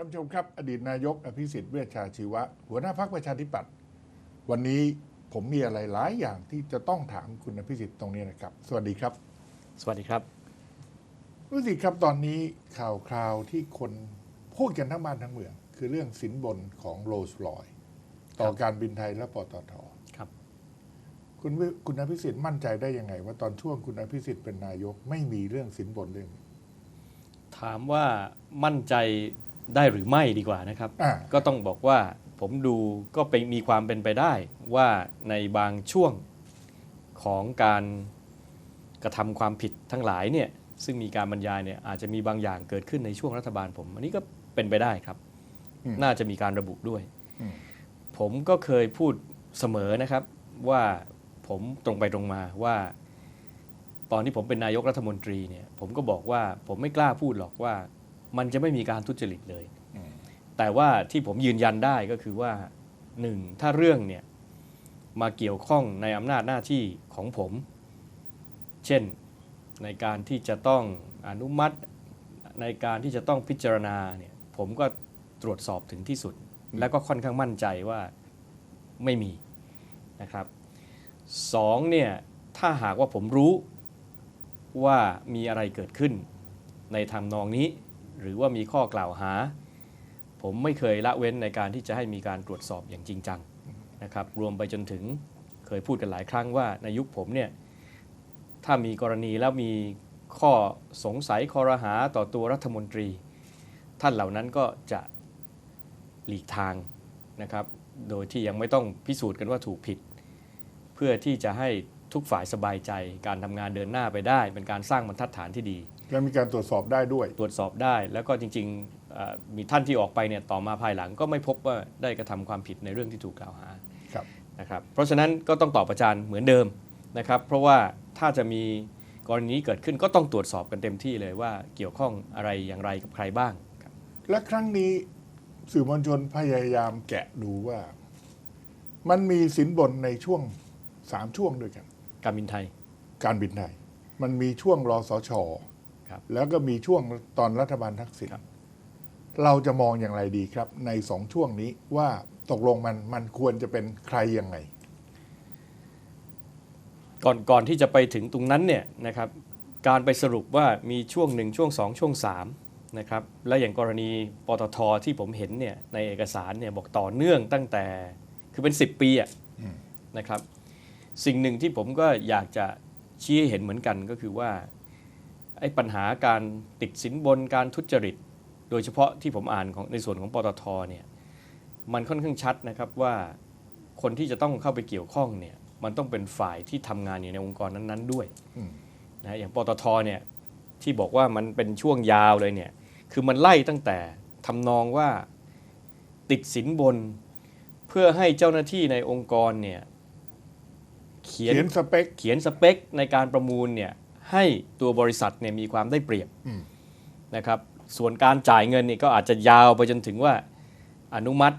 ท่านผู้ชมครับ อดีตนายกอภิสิทธิ์เวชชาชีวะ หัวหน้าพรรคประชาธิปัตย์วันนี้ผมมีอะไรหลายอย่างที่จะต้องถามคุณอภิสิทธิ์ตรงนี้นะครับ สวัสดีครับ สวัสดีครับรู้สิครับตอนนี้ข่าวคราวที่คนพูดกันทั้งบ้านทั้งเมือง คือเรื่องสินบนของโรลส์รอยต่อการบินไทยและปตทครับ คุณวิคุณอภิสิทธิ์มั่นใจได้ยังไง ว่าตอนช่วงคุณอภิสิทธิ์เป็นนายกไม่มีเรื่องสินบนเรื่องนี้ถามว่ามั่นใจ ได้หรือไม่ดีกว่านะครับอ่าก็ต้องบอกว่าผมดูก็เป็นมีความเป็นไปได้ว่าในบางช่วงของการกระทำความผิดทั้งหลายเนี่ยซึ่งมีการบรรยายเนี่ยอาจจะมีบางอย่างเกิดขึ้นในช่วงรัฐบาลผม อันนี้ก็เป็นไปได้ครับอืมน่าจะมีการระบุด้วยอืมผมก็เคยพูดเสมอนะครับว่าผมตรงไปตรงมาว่า ตอนที่ผมเป็นนายกรัฐมนตรีเนี่ยผมก็บอกว่าผมไม่กล้าพูดหรอกว่า มันจะไม่มีการทุจริตเลยอืมแต่ว่าที่ผมยืนยันได้ก็คือว่าหนึ่งถ้าเรื่องเนี่ยมาเกี่ยวข้องในอำนาจหน้าที่ของผม เช่นในการที่จะต้องอนุมัติในการที่จะต้องพิจารณาเนี่ยผมก็ตรวจสอบถึงที่สุด แล้วก็ค่อนข้างมั่นใจว่าไม่มีนะครับสองเนี่ยถ้าหากว่าผมรู้ว่ามีอะไรเกิดขึ้นในทำนองนี้ หรือว่ามีข้อกล่าวหา ผมไม่เคยละเว้นในการที่จะให้มีการตรวจสอบอย่างจริงจังนะครับรวมไปจนถึงเคยพูดกันหลายครั้งว่าในยุคผมเนี่ยถ้ามีกรณีแล้วมีข้อสงสัยคอรหาต่อตัวรัฐมนตรี ท่านเหล่านั้นก็จะหลีกทางนะครับโดยที่ยังไม่ต้องพิสูจน์กันว่าถูกผิด เพื่อที่จะให้ทุกฝ่ายสบายใจ การทำงานเดินหน้าไปได้ เป็นการสร้างบรรทัดฐานที่ดี และมีการตรวจสอบได้ด้วย ตรวจสอบได้แล้วก็จริงๆเอ่อมีท่านที่ออกไปเนี่ยต่อมาภายหลังก็ไม่พบว่าได้กระทำความผิดในเรื่องที่ถูกกล่าวหาครับ นะครับเพราะฉะนั้นก็ต้องตอบประจานเหมือนเดิมนะครับเพราะว่าถ้าจะมีกรณีนี้เกิดขึ้นก็ต้องตรวจสอบกันเต็มที่เลยว่าเกี่ยวข้องอะไรอย่างไรกับใครบ้างครับและครั้งนี้สื่อมวลชนพยายามแกะดูว่า มันมีสินบนในช่วงสามช่วงด้วยกัน การบินไทย การบินไทย มันมีช่วงรอสช ครับแล้วก็มีช่วงตอนรัฐบาลทักษิณครับ เราจะมองอย่างไรดีครับ ในสองช่วงนี้ว่าตกลงมันมันควรจะเป็นใครยังไง ก่อนก่อนที่จะไปถึงตรงนั้นเนี่ยนะครับการไปสรุปว่ามีช่วงหนึ่งช่วงสองช่วงสามนะครับและอย่างกรณีปตทที่ผมเห็นเนี่ยในเอกสารเนี่ยบอกต่อเนื่องตั้งแต่คือเป็น 10 ปีอะอืม นะครับ สิ่งหนึ่งที่ผมก็อยากจะชี้ให้เห็นเหมือนกันก็คือว่า ไอ้ปัญหาการติดสินบนการทุจริต โดยเฉพาะที่ผมอ่านของในส่วนของปตทเนี่ยมันค่อนข้างชัดนะครับว่าคนที่จะต้องเข้าไปเกี่ยวข้องเนี่ยมันต้องเป็นฝ่ายที่ทำงานอยู่ในองค์กรนั้นๆด้วยอืมนะอย่างปตทเนี่ยที่บอกว่ามันเป็นช่วงยาวเลยเนี่ยคือมันไล่ตั้งแต่ทำนองว่าติดสินบน เพื่อให้เจ้าหน้าที่ในองค์กรเนี่ยเขียนเขียนสเปคเขียนสเปคในการประมูลเนี่ย ให้ตัวบริษัทเนี่ยมีความได้เปรียบอืมนะครับส่วนการจ่ายเงินนี่ก็อาจจะยาวไปจนถึงว่าอนุมัติ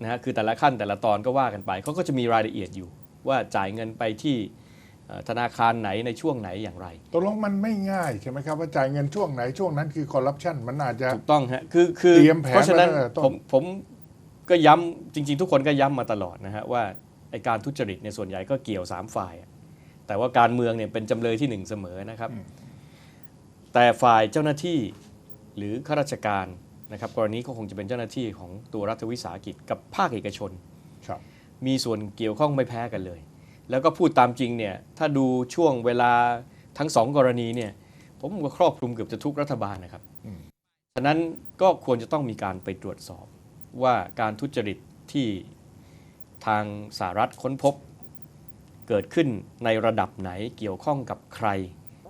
นะฮะคือแต่ละขั้นแต่ละตอนก็ว่ากันไปเขาก็จะมีรายละเอียดอยู่ ว่าจ่ายเงินไปที่เอ่อธนาคารไหนในช่วงไหนอย่างไรตกลงมันไม่ง่ายใช่ไหมครับว่าจ่ายเงินช่วงไหนช่วงนั้นคือคอร์รัปชันมันอาจจะถูกต้องฮะคือคือเตรียมแผนเพราะฉะนั้นไว้ตั้งแต่ต้นผมผมก็ย้ำจริง ๆ ทุกคนก็ย้ำมาตลอดนะฮะว่าไอการทุจริตในยส่วนใหญ่ก็เกี่ยว 3 ฝ่ายอะ แต่ว่าการเมืองเนี่ยเป็นจำเลยที่หนึ่งเสมอนะครับ แต่ฝ่ายเจ้าหน้าที่หรือข้าราชการนะครับกรณีก็คงจะเป็นเจ้าหน้าที่ของตัวรัฐวิสาหกิจกับภาคเอกชน ครับ มีส่วนเกี่ยวข้องไม่แพ้กันเลย แล้วก็พูดตามจริงเนี่ยถ้าดูช่วงเวลาทั้งสองกรณีเนี่ยผมว่าครอบคลุมเกือบจะทุกรัฐบาลนะครับอืม ฉะนั้นก็ควรจะต้องมีการไปตรวจสอบว่าการทุจริตที่ทางสหรัฐค้นพบ เกิดขึ้นในระดับไหนเกี่ยวข้องกับใคร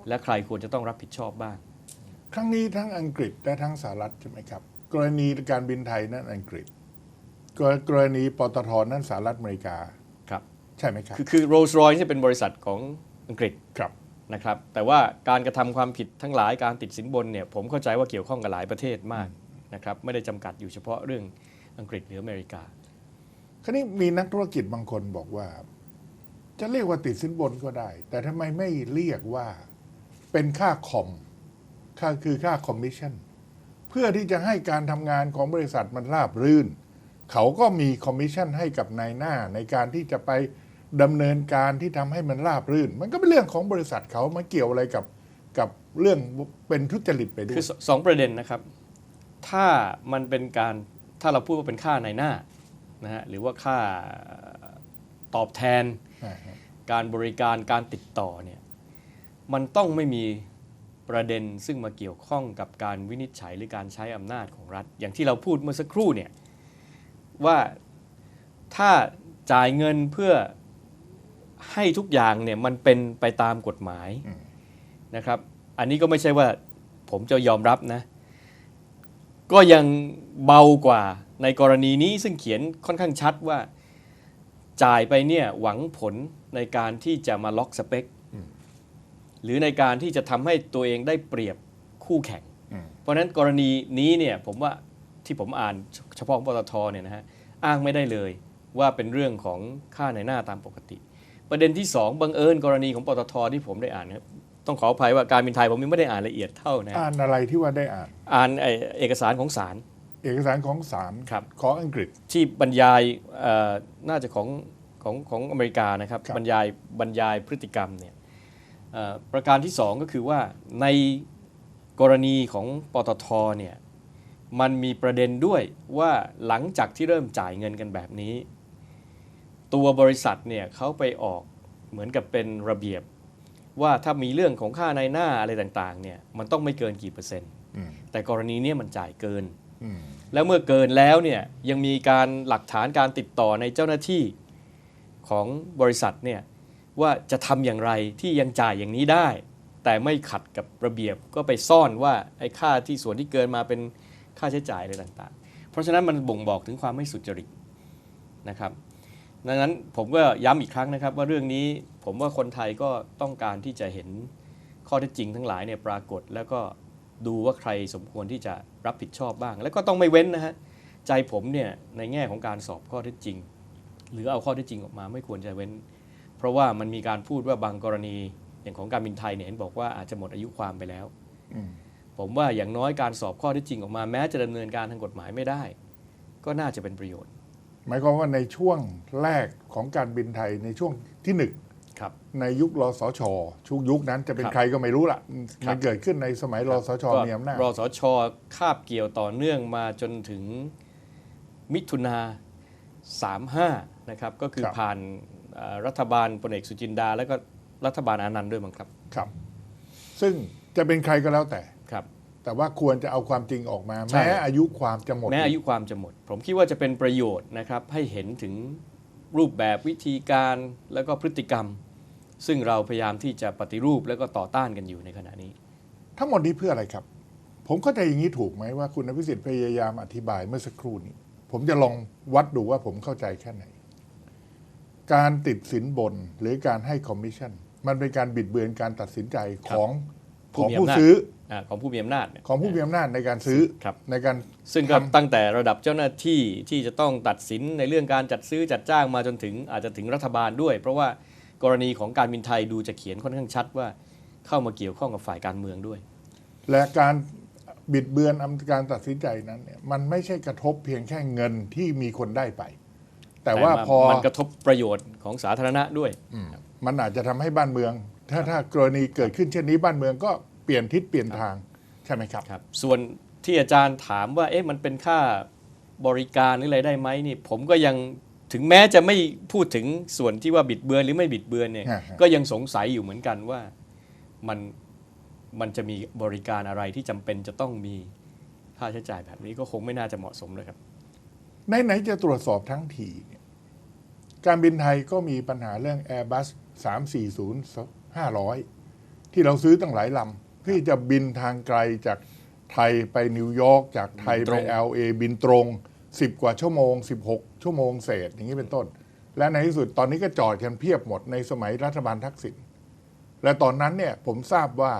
และใครควรจะต้องรับผิดชอบบ้าง ครั้งนี้ทั้งอังกฤษและทั้งสหรัฐใช่ไหมครับ กรณีการบินไทยนั้นอังกฤษ กรกรณีปตทนั้นสหรัฐอเมริกาครับใช่ไหมครับ คือคือโรลส์รอยซ์เป็นบริษัทของอังกฤษครับนะครับ แต่ว่าการกระทำความผิดทั้งหลายการติดสินบนเนี่ยผมเข้าใจว่าเกี่ยวข้องกับหลายประเทศมากนะครับไม่ได้จำกัดอยู่เฉพาะเรื่องอังกฤษหรืออเมริกาคราวนี้มีนักธุรกิจบางคนบอกว่า จะเรียกว่าติดสินบนก็ได้ แต่ทำไมไม่เรียกว่าเป็นค่าคอมค่าคือค่าคอมมิชชั่นเพื่อที่จะให้การทำงานของบริษัทมันราบรื่น เขาก็มีคอมมิชชั่นให้กับนายหน้าในการที่จะไปดำเนินการที่ทำให้มันราบรื่น มันก็เป็นเรื่องของบริษัทเขามันเกี่ยวอะไรกับกับเรื่องเป็นทุจริตไปด้วยคือสองประเด็นนะครับ ถ้ามันเป็นการถ้าเราพูดว่าเป็นค่าในหน้านะฮะหรือว่าค่าตอบแทน การบริการการติดต่อเนี่ยมันต้องไม่มีประเด็นซึ่งมาเกี่ยวข้องกับการวินิจฉัยหรือการใช้อำนาจของรัฐ อย่างที่เราพูดเมื่อสักครู่เนี่ยว่าถ้าจ่ายเงินเพื่อให้ทุกอย่างเนี่ยมันเป็นไปตามกฎหมายนะครับ อันนี้ก็ไม่ใช่ว่าผมจะยอมรับนะ ก็ยังเบากว่าในกรณีนี้ซึ่งเขียนค่อนข้างชัดว่า จ่ายไปเนี่ยหวังผลในการที่จะมาล็อกสเปคอืมหรือในการที่จะทำให้ตัวเองได้เปรียบคู่แข่งอืมเพราะฉะนั้นกรณีนี้เนี่ยผมว่าที่ผมอ่านเฉพาะของปตทเนี่ยนะฮะอ้างไม่ได้เลยว่าเป็นเรื่องของค่าในหน้าตามปกติ ประเด็นที่สองบังเอิญกรณีของปตทที่ผมได้อ่านนะครับต้องขออภัยว่าการบินไทยผมยังไม่ได้อ่านละเอียดเท่านะอ่านอะไรที่ว่าได้อ่าน อ่านไอ้เอกสารของศาล เอกสารของศาลครับของอังกฤษ ที่บรรยายเอ่อน่าจะของของของอเมริกานะครับครับบรรยายบรรยายพฤติกรรมเนี่ยเอ่อประการที่สองก็คือว่าในกรณีของปตทเนี่ยมันมีประเด็นด้วยว่าหลังจากที่เริ่มจ่ายเงินกันแบบนี้ ตัวบริษัทเนี่ยเขาไปออกเหมือนกับเป็นระเบียบ ว่าถ้ามีเรื่องของค่าในหน้าอะไรต่างๆเนี่ยมันต้องไม่เกินกี่เปอร์เซ็นต์อืมแต่กรณีเนี้มันจ่ายเกินอืม แล้วเมื่อเกินแล้วเนี่ยยังมีการหลักฐานการติดต่อในเจ้าหน้าที่ของบริษัทเนี่ยว่าจะทำอย่างไรที่ยังจ่ายอย่างนี้ได้ แต่ไม่ขัดกับระเบียบก็ไปซ่อนว่าไอ้ค่าที่ส่วนที่เกินมาเป็นค่าใช้จ่ายอะไรต่างๆ เพราะฉะนั้นมันบ่งบอกถึงความไม่สุจริตนะครับ ดังนั้นผมก็ย้ำอีกครั้งนะครับ ว่าเรื่องนี้ผมว่าคนไทยก็ต้องการที่จะเห็นข้อเท็จจริงทั้งหลายเนี่ยปรากฏ แล้วก็ดูว่าใครสมควรที่จะ รับผิดชอบบ้าง แล้วก็ต้องไม่เว้นนะฮะใจผมเนี่ยในแง่ของการสอบข้อเท็จจริง หรือเอาข้อเท็จจริงออกมาไม่ควรจะเว้น เพราะว่ามันมีการพูดว่าบางกรณีอย่างของการบินไทยเนี่ยเห็นบอกว่าอาจจะหมดอายุความไปแล้วอืมผมว่าอย่างน้อยการสอบข้อเท็จจริงออกมาแม้จะดำเนินการทางกฎหมายไม่ได้ ก็น่าจะเป็นประโยชน์ หมายความว่าในช่วงแรกของการบินไทยในช่วงที่หนึ่งครับ ในยุครสชช่วงยุคนั้นจะเป็นครับใครก็ไม่รู้ล่ะครับมันเกิดขึ้นในสมัยรสชก็มีอำนาจรสชคาบเกี่ยวต่อเนื่องมาจนถึงมิถุนา35นะครับก็คือครับผ่านเอ่อรัฐบาลพลเอกสุจินดา แล้วก็รัฐบาลอานันต์ด้วยมั้งครับครับ ซึ่งจะเป็นใครก็แล้วแต่ครับแต่ว่าควรจะเอาความจริงออกมาใช่แม้อายุความจะหมดแม้อายุความจะหมด ผมคิดว่าจะเป็นประโยชน์นะครับให้เห็นถึงรูปแบบวิธีการแล้วก็พฤติกรรม ซึ่งเราพยายามที่จะปฏิรูปแล้วก็ต่อต้านกันอยู่ในขณะนี้ ทั้งหมดนี้เพื่ออะไรครับ ผมเข้าใจอย่างนี้ถูกไหมว่าคุณอภิสิทธิ์พยายามอธิบายเมื่อสักครู่นี้ ผมจะลองวัดดูว่าผมเข้าใจแค่ไหน การติดสินบนหรือการให้คอมมิชชั่น มันเป็นการบิดเบือนการตัดสินใจของผู้ของมีผู้อำนาจซื้ออาของผู้มีอำนาจเนี่ยของผู้มีอำนาจในการซื้อครับในการซึ่งก็ทำตั้งแต่ระดับเจ้าหน้าที่ที่จะต้องตัดสินในเรื่องการจัดซื้อจัดจ้างมาจนถึงอาจจะถึงรัฐบาลด้วย เพราะว่า กรณีของการบินไทยดูจะเขียนค่อนข้างชัดว่าเข้ามาเกี่ยวข้องกับฝ่ายการเมืองด้วย และการบิดเบือนอำการตัดสินใจนั้นเนี่ยมันไม่ใช่กระทบเพียงแค่เงินที่มีคนได้ไป แต่ว่าพอมันกระทบประโยชน์ของสาธารณะด้วย มันอาจจะทำให้บ้านเมือง ถ้าถ้ากรณีเกิดขึ้นเช่นนี้บ้านเมืองก็เปลี่ยนทิศเปลี่ยนทางใช่ไหมครับครับ ส่วนที่อาจารย์ถามว่าเอ๊ะมันเป็นค่าบริการหรืออะไรได้ไหมนี่ผมก็ยัง ถึงแม้จะไม่พูดถึงส่วนที่ว่าบิดเบือนหรือไม่บิดเบือนเนี่ย ฮะฮะ ก็ยังสงสัยอยู่เหมือนกันว่ามันมันจะมีบริการอะไรที่จำเป็นจะต้องมีค่าใช้จ่ายแบบนี้ก็คงไม่น่าจะเหมาะสมเลยครับ ไหนๆจะตรวจสอบทั้งทีเนี่ยการบินไทยก็มีปัญหาเรื่อง Airbus 340 500 ที่เราซื้อตั้งหลายลำที่จะบินทางไกลจากไทยไปนิวยอร์กจากไทยบินตไป รง LA บินตรง 10 กว่าชั่วโมง 16 ชั่วโมงเศษอย่างนี้เป็นต้น และในที่สุดตอนนี้ก็จอดกันเพียบหมดในสมัยรัฐบาลทักษิณและตอนนั้นเนี่ยผมทราบว่า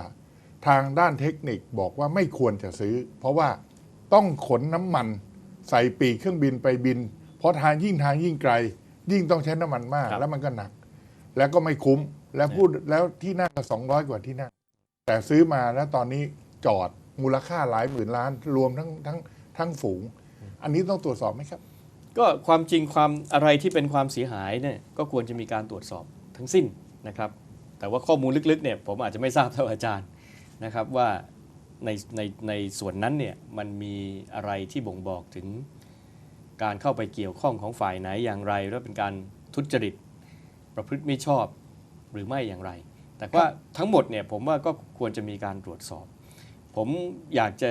ทางด้านเทคนิคบอกว่าไม่ควรจะซื้อ เพราะว่าต้องขนน้ำมันใส่ปีกเครื่องบินไปบิน เพราะทางยิ่งทางยิ่งไกล ยิ่งต้องใช้น้ำมันมากครับแล้วมันก็หนัก แล้วก็ไม่คุ้มแล้วพูดแล้วที่นั่งสองร้อยกว่าที่นั่งแต่ซื้อมาแล้วตอนนี้จอดมูลค่าหลายหมื่นล้าน รวมทั้งทั้งทั้งฝูง อันนี้ต้องตรวจสอบไหมครับ ก็ความจริงความอะไรที่เป็นความเสียหายเนี่ยก็ควรจะมีการตรวจสอบทั้งสิ้นนะครับ แต่ว่าข้อมูลลึกๆเนี่ยผมอาจจะไม่ทราบเท่าอาจารย์นะครับว่าในในในส่วนนั้นเนี่ยมันมีอะไรที่บ่งบอกถึงการเข้าไปเกี่ยวข้องของฝ่ายไหนอย่างไรแล้วเป็นการทุจริตประพฤติไม่ชอบหรือไม่อย่างไร แต่ว่าทั้งหมดเนี่ยผมว่าก็ควรจะมีการตรวจสอบ ผมอยากจะ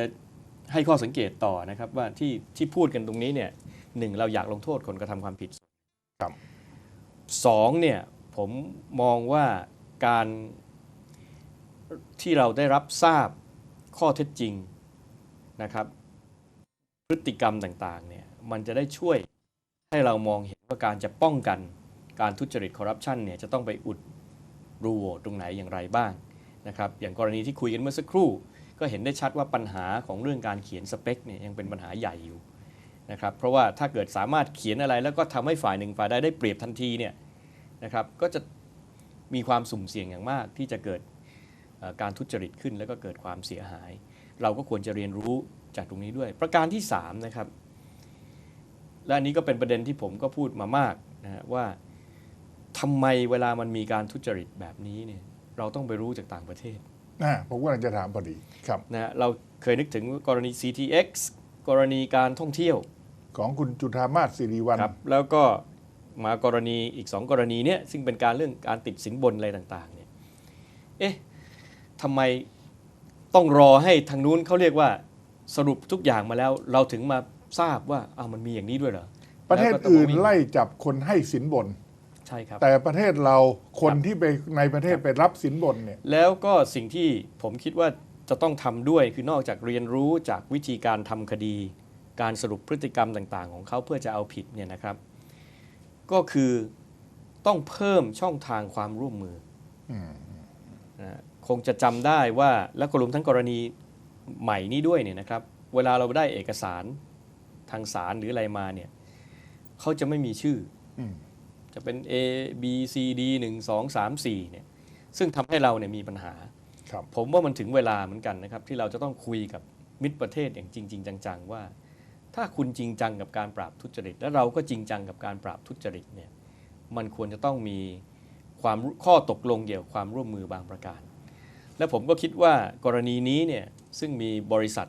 ให้ข้อสังเกตต่อนะครับว่าที่ที่พูดกันตรงนี้เนี่ยหนึ่งเราอยากลงโทษคนกระทำความผิดครับสองเนี่ยผมมองว่าการที่เราได้รับทราบข้อเท็จจริงนะครับ พฤติกรรมต่างๆเนี่ยมันจะได้ช่วยให้เรามองเห็นว่าการจะป้องกันการทุจริตคอร์รัปชันเนี่ยจะต้องไปอุดรูโหว่ตรงไหนอย่างไรบ้างนะครับ อย่างกรณีที่คุยกันเมื่อสักครู่ ก็เห็นได้ชัดว่าปัญหาของเรื่องการเขียนสเปคเนี่ยยังเป็นปัญหาใหญ่อยู่นะครับเพราะว่าถ้าเกิดสามารถเขียนอะไรแล้วก็ทำให้ฝ่ายหนึ่งฝ่ายใดได้เปรียบทันทีเนี่ยนะครับก็จะมีความสุ่มเสี่ยงอย่างมากที่จะเกิดการทุจริตขึ้นแล้วก็เกิดความเสียหาย เราก็ควรจะเรียนรู้จากตรงนี้ด้วย ประการที่3นะครับและอันนี้ก็เป็นประเด็นที่ผมก็พูดมามากนะฮะว่าทำไมเวลามันมีการทุจริตแบบนี้เนี่ยเราต้องไปรู้จากต่างประเทศ อ่าผมกำลังจะถามพอดีครับนะฮะเราเคยนึกถึงกรณี CTX กรณีการท่องเที่ยวของคุณจุธามาศสิริวัลครับแล้วก็มากรณีอีก2กรณีเนี้ยซึ่งเป็นการเรื่องการติดสินบนอะไรต่างๆเนี่ยเอ๊ะทำไมต้องรอให้ทางนู้นเขาเรียกว่าสรุปทุกอย่างมาแล้ว เราถึงมาทราบว่าอ้าวมันมีอย่างนี้ด้วยเหรอประเทศแล้วก็ต้งอื่นมาวิ่งไล่จับคนให้สินบนใช่ครับ แต่ประเทศเราคนครับที่ไปในประเทศไปรับสินบนเนี่ย แล้วก็สิ่งที่ผมคิดว่าจะต้องทำด้วยคือนอกจากเรียนรู้จากวิธีการทำคดี การสรุปพฤติกรรมต่างๆ ของเขาเพื่อจะเอาผิดเนี่ยนะครับ ก็คือต้องเพิ่มช่องทางความร่วมมืออมนะคงจะจำได้ว่าและก็รวมทั้งกรณีใหม่นี้ด้วยเนี่ยนะครับ เวลาเราได้เอกสารทางศาลหรืออะไรมาเนี่ยเขาจะไม่มีชื่ออืม จะเป็น A B C D 1 2 3 4เนี่ยซึ่งทำให้เราเนี่ยมีปัญหา ครับผมว่ามันถึงเวลาเหมือนกันนะครับ ที่เราจะต้องคุยกับมิตรประเทศอย่างจริงๆจังๆว่า ถ้าคุณจริงจังกับการปราบทุจริต และเราก็จริงจังกับการปราบทุจริตเนี่ยมันควรจะต้องมีความข้อตกลงเกี่ยวกับความร่วมมือบางประการ และผมก็คิดว่ากรณีนี้เนี่ยซึ่งมีบริษัท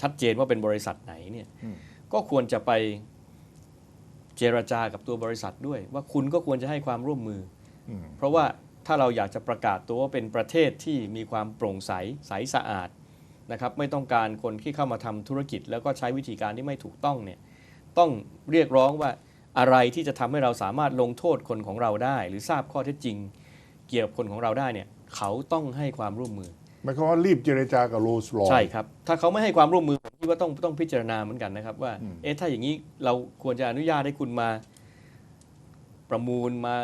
ชัดเจนว่าเป็นบริษัทไหนเนี่ยอืมก็ควรจะไป เจรจากับตัวบริษัทด้วย ว่าคุณก็ควรจะให้ความร่วมมืออืมเพราะว่าถ้าเราอยากจะประกาศตัวว่าเป็นประเทศที่มีความโปร่งใสใสสะอาดนะครับไม่ต้องการคนที่เข้ามาทำธุรกิจ แล้วก็ใช้วิธีการที่ไม่ถูกต้องเนี่ยต้องเรียกร้องว่าอะไรที่จะทำให้เราสามารถลงโทษคนของเราได้ หรือทราบข้อเท็จจริง เกี่ยวกับคนของเราได้เนี่ยเขาต้องให้ความร่วมมือหมายความว่ารีบเจรจากับโรลส์รอยใช่ครับ ถ้าเขาไม่ให้ความร่วมมือ ผมคิดว่าต้องต้องพิจารณาเหมือนกันนะครับ ว่าอืมเอ๊ะถ้าอย่างนี้เราควรจะอนุญาตให้คุณมา ประมูลมา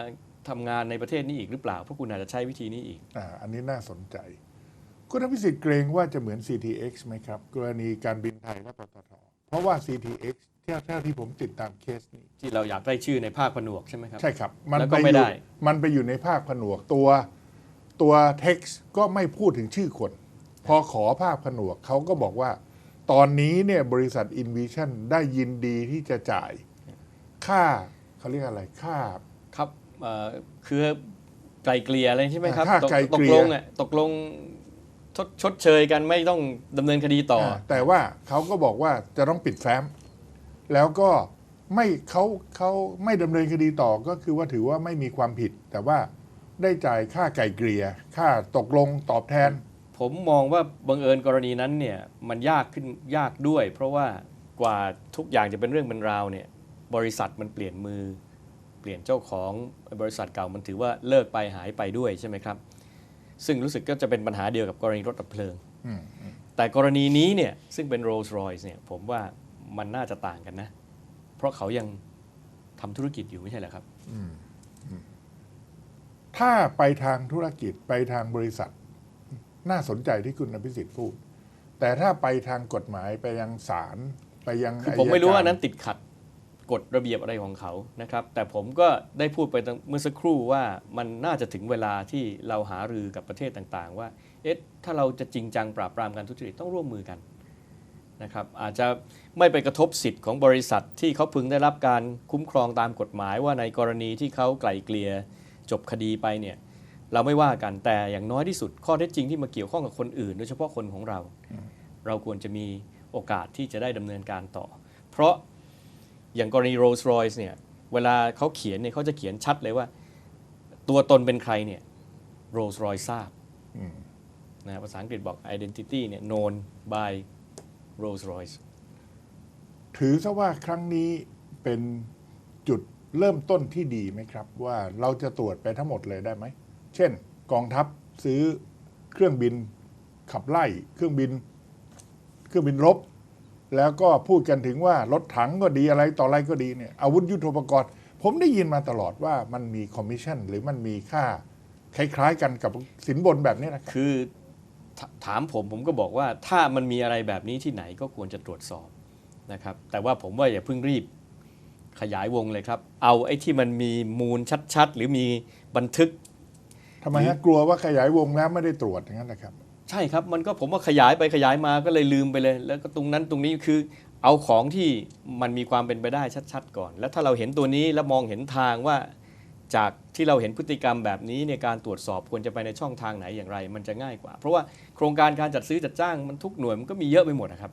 ทำงานในประเทศนี้อีกหรือเปล่า เพราะคุณอาจจะใช้วิธีนี้อีกอ่าอันนี้น่าสนใจ คุณอภิสิทธิ์เกรงว่าจะเหมือน CTX ไหมครับ กรณีการบินไทยและปตทเพราะว่า CTX เท่าเท่าที่ผมติดตามเคสนี้ ที่เราอยากได้ชื่อในภาคผนวกใช่ไหมครับ ใช่ครับ มันแล้วก็ไปไม่อได้ยู่มันไปอยู่ในภาคผนวกตัวตัว text ก็ไม่พูดถึงชื่อคน พอขอภาคผนวกเขาก็บอกว่า ตอนนี้เนี่ยบริษัท Invision ได้ยินดีที่จะจ่ายค่าเขาเรียกอะไรค่า ครับเอ่อคือไกลเกลี่ยอะไรใช่ไหมครับค่าตกไกลตเกกลี่ย ลงอะตกลงชดชดเชยกันไม่ต้องดำเนินคดีต่อาแต่ว่าเขาก็บอกว่าจะต้องปิดแฟ้ม แล้วก็ไม่เขาเขาไม่ดำเนินคดีต่อก็คือว่าถือว่าไม่มีความผิด แต่ว่าได้จ่ายค่าไก่เกลี่ยค่าตกลงตอบแทน ผมมองว่าบังเอิญกรณีนั้นเนี่ยมันยากขึ้นยากด้วย เพราะว่ากว่าทุกอย่างจะเป็นเรื่องเป็นราวเนี่ยบริษัทมันเปลี่ยนมือ เปลี่ยนเจ้าของบริษัทเก่ามันถือว่าเลิกไปหายไปด้วยใช่ไหมครับ ซึ่งรู้สึกก็จะเป็นปัญหาเดียวกับกรณีรถดับเพลิงอืมแต่กรณีนี้เนี่ยซึ่งเป็น Rolls Royce เนี่ยผมว่ามันน่าจะต่างกันนะ เพราะเขายังทำธุรกิจอยู่ไม่ใช่เหรอครับ ถ้าไปทางธุรกิจไปทางบริษัท น่าสนใจที่คุณอภิสิทธิ์พูด แต่ถ้าไปทางกฎหมายไปยังศาลไปยังคือผมไม่รู้ว่ายกนั้นติดขัดกฎระเบียบอะไรของเขานะครับ แต่ผมก็ได้พูดไปตั้งเมื่อสักครู่ว่ามันน่าจะถึงเวลาที่เราหารือกับประเทศต่างๆ ว่า เอ๊ะ ถ้าเราจะจริงจังปราบปรามการทุจริตต้องร่วมมือกันนะครับ อาจจะไม่ไปกระทบสิทธิ์ของบริษัทที่เขาพึงได้รับการคุ้มครองตามกฎหมายว่าในกรณีที่เขาไกล่เกลี่ยจบคดีไปเนี่ย เราไม่ว่ากันแต่อย่างน้อยที่สุดข้อเท็จจริงที่มาเกี่ยวข้องกับคนอื่น โดยเฉพาะคนของเรา เราควรจะมีโอกาสที่จะได้ดำเนินการต่อ เพราะอย่างกรณี Rolls Royce เนี่ยเวลาเขาเขียนเนี่ยเขาจะเขียนชัดเลยว่า ตัวตนเป็นใครเนี่ย Rolls Royce ทราบอืมนะภาษาอังกฤษบอก identity เนี่ย known by Rolls Royce ถือซะว่าครั้งนี้เป็นจุดเริ่มต้นที่ดีไหมครับ ว่าเราจะตรวจไปทั้งหมดเลยได้ไหมเช่น กองทัพซื้อเครื่องบินขับไล่เครื่องบิน เครื่องบินรบ แล้วก็พูดกันถึงว่ารถถังก็ดีอะไรต่ออะไรก็ดีเนี่ยอาวุธยุโทโธปกรณ์ ผมได้ยินมาตลอดว่ามันมีคอมมิชชั่นหรือมันมีค่าคล้ายๆกันกับสินบนแบบนี้นะคือถถามผมผมก็บอกว่าถ้ามันมีอะไรแบบนี้ที่ไหนก็ควรจะตรวจสอบนะครับ แต่ว่าผมว่าอย่าเพิ่งรีบขยายวงเลยครับ เอาไอ้ที่มันมีมูลชัดๆ หรือมีบันทึก ทำไมฮะกลัวว่าขยายวงแล้วไม่ได้ตรวจอย่างนั้นนะครับ ใช่ครับมันก็ผมว่าขยายไปขยายมาก็เลยลืมไปเลย แล้วก็ตรงนั้นตรงนี้คือเอาของที่มันมีความเป็นไปได้ชัด ๆ ก่อน แล้วถ้าเราเห็นตัวนี้แล้วมองเห็นทางว่า จากที่เราเห็นพฤติกรรมแบบนี้เนี่ยการตรวจสอบควรจะไปในช่องทางไหนอย่างไร มันจะง่ายกว่า เพราะว่าโครงการการจัดซื้อจัดจ้างมันทุกหน่วยมันก็มีเยอะไปหมดนะครับ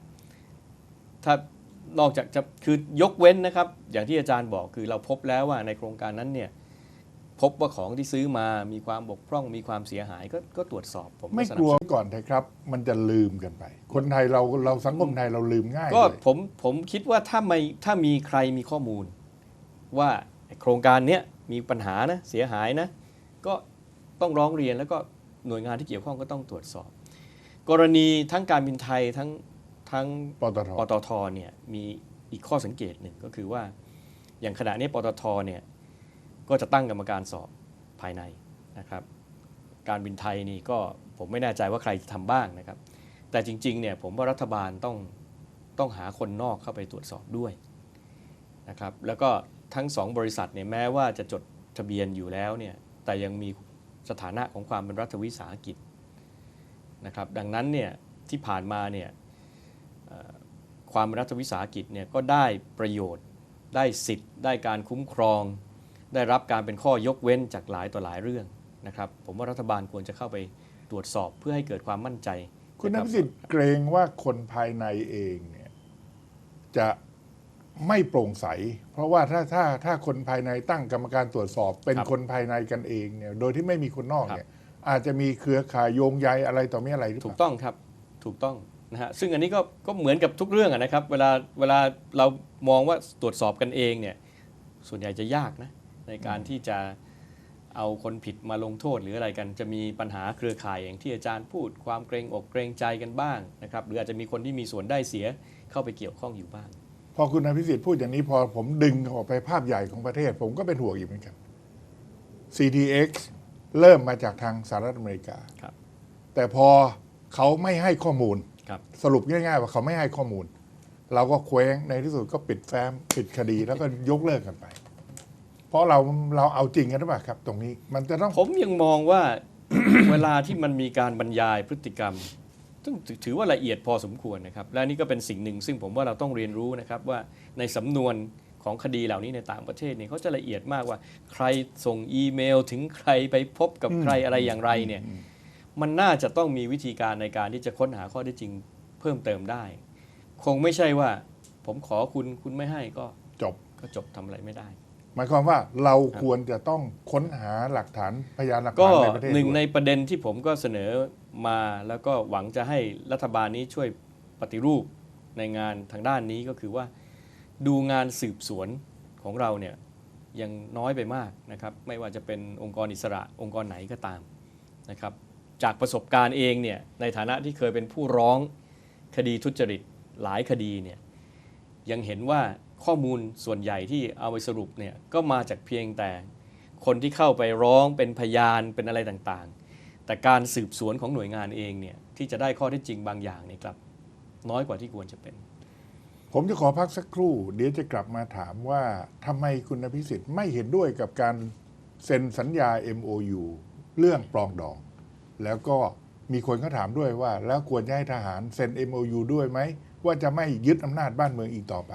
ถ้านอกจากจะคือยกเว้นนะครับ อย่างที่อาจารย์บอกคือเราพบแล้วว่าในโครงการนั้นเนี่ย พบว่าของที่ซื้อมามีความบกพร่องมีความเสียหายก็ก็ตรวจสอบผมไม่สนับกสลันุวนก่อนเถอะครับ มันจะลืมกันไป คนไทยเราเราสังคมไทยเราลืมง่ายก็เลยผมผมคิดว่าถ้าไม่ถ้ามีใครมีข้อมูล ว่าโครงการเนี้ยมีปัญหานะเสียหายนะ ก็ต้องร้องเรียนแล้วก็หน่วยงานที่เกี่ยวข้องก็ต้องตรวจสอบ กรณีทั้งการบินไทยทั้งทั้ง ปตท ปตทเนี่ยมีอีกข้อสังเกตหนึ่งก็คือว่าอย่างขณะนี้ปตทเนี่ย ก็จะตั้งกรรมการสอบภายในนะครับ การบินไทยนี่ก็ผมไม่แน่ใจว่าใครจะทำบ้างนะครับ แต่จริงๆเนี่ยผมว่ารัฐบาลต้องต้องหาคนนอกเข้าไปตรวจสอบด้วยนะครับ แล้วก็ทั้งสองบริษัทเนี่ยแม้ว่าจะจดทะเบียนอยู่แล้วเนี่ยแต่ยังมีสถานะของความเป็นรัฐวิสาหกิจนะครับดังนั้นเนี่ยที่ผ่านมาเนี่ยความเป็นรัฐวิสาหกิจเนี่ยก็ได้ประโยชน์ ได้สิทธิ์ ได้การคุ้มครอง ได้รับการเป็นข้อยกเว้นจากหลายต่อหลายเรื่องนะครับผมว่ารัฐบาลควรจะเข้าไปตรวจสอบเพื่อให้เกิดความมั่นใจ คุณนะนรับภิสิทธิ์เกรงว่าคนภายในเองเนี่ยจะไม่โปร่งใส เพราะว่าถ้าถ้าถ้าคนภายในตั้งกรรมการตรวจสอบ เป็นครับคนภายในกันเองเนี่ยโดยที่ไม่มีคนนอกครับเนี่ยอาจจะมีเครือข่ายโยงใยอะไรต่อมีอะไรหรือเปถูกล่าต้องครับถูกต้องนะฮะซึ่งอันนี้ก็ก็เหมือนกับทุกเรื่องอะนะครับ เวลาเวลาเรามองว่าตรวจสอบกันเองเนี่ยส่วนใหญ่จะยากนะ ในการที่จะเอาคนผิดมาลงโทษหรืออะไรกัน จะมีปัญหาเครือข่ายอย่างที่อาจารย์พูด ความเกรงอกเกรงใจกันบ้างนะครับหรืออาจจะมีคนที่มีส่วนได้เสียเข้าไปเกี่ยวข้องอยู่บ้าง พอคุณนภิสิทธิ์พูดอย่างนี้พอผมดึงออกไปภาพใหญ่ของประเทศ ผมก็เป็นห่วงอีกเหมือนกัน CTX เริ่มมาจากทางสหรัฐอเมริกาครับ แต่พอเขาไม่ให้ข้อมูลครับสรุปง่ายๆ ว่าเขาไม่ให้ข้อมูล เราก็เคว้งในที่สุดก็ปิดแฟ้มปิดคดีแล้วก็ยกเลิกกันไป เพราะเราเราเอาจริงกันหรือเปล่าครับ ตรงนี้มันจะต้อง ผมยังมองว่า เวลาที่มันมีการบรรยายพฤติกรรมซึ่งถือถือว่าละเอียดพอสมควรนะครับ และนี่ก็เป็นสิ่งหนึ่ง ซึ่งผมว่าเราต้องเรียนรู้นะครับว่าในสำนวนของคดีเหล่านี้ในต่างประเทศเนี่ยเขาจะละเอียดมากว่า ใครส่งอีเมล ถึงใครไปพบกับใครอะไรอย่างไรเนี่ยมันน่าจะต้องมีวิธีการในการที่จะค้นหาข้อเท็จจริงเพิ่มเติมได้ คงไม่ใช่ว่า ผมขอคุณคุณไม่ให้ก็จบก็จบทำอะไรไม่ได้ หมายความว่าเราควรจะต้องค้นหาหลักฐานพยานหลักก็ฐานในประเทศหนึ่งด้วยในประเด็นที่ผมก็เสนอมาแล้วก็หวังจะให้รัฐบาลนี้ช่วยปฏิรูปในงานทางด้านนี้ก็คือว่า ดูงานสืบสวนของเราเนี่ยยังน้อยไปมากนะครับ ไม่ว่าจะเป็นองค์กรอิสระองค์กรไหนก็ตามนะครับ จากประสบการณ์เองเนี่ยในฐานะที่เคยเป็นผู้ร้องคดีทุจริตหลายคดีเนี่ยยังเห็นว่า ข้อมูลส่วนใหญ่ที่เอาไปสรุปเนี่ยก็มาจากเพียงแต่คนที่เข้าไปร้องเป็นพยานเป็นอะไรต่างๆ แต่การสืบสวนของหน่วยงานเองเนี่ยที่จะได้ข้อเท็จจริงบางอย่างเนี่ยครับ น้อยกว่าที่ควรจะเป็น ผมจะขอพักสักครู่ เดี๋ยวจะกลับมาถามว่าทำไมคุณอภิสิทธิ์ไม่เห็นด้วยกับการเซ็นสัญญา MOU เรื่องปลองดอง แล้วก็มีคนก็ถามด้วยว่า แล้วควรจะให้ทหารเซ็น MOU ด้วยไหม ว่าจะไม่ยึดอำนาจบ้านเมืองอีกต่อไป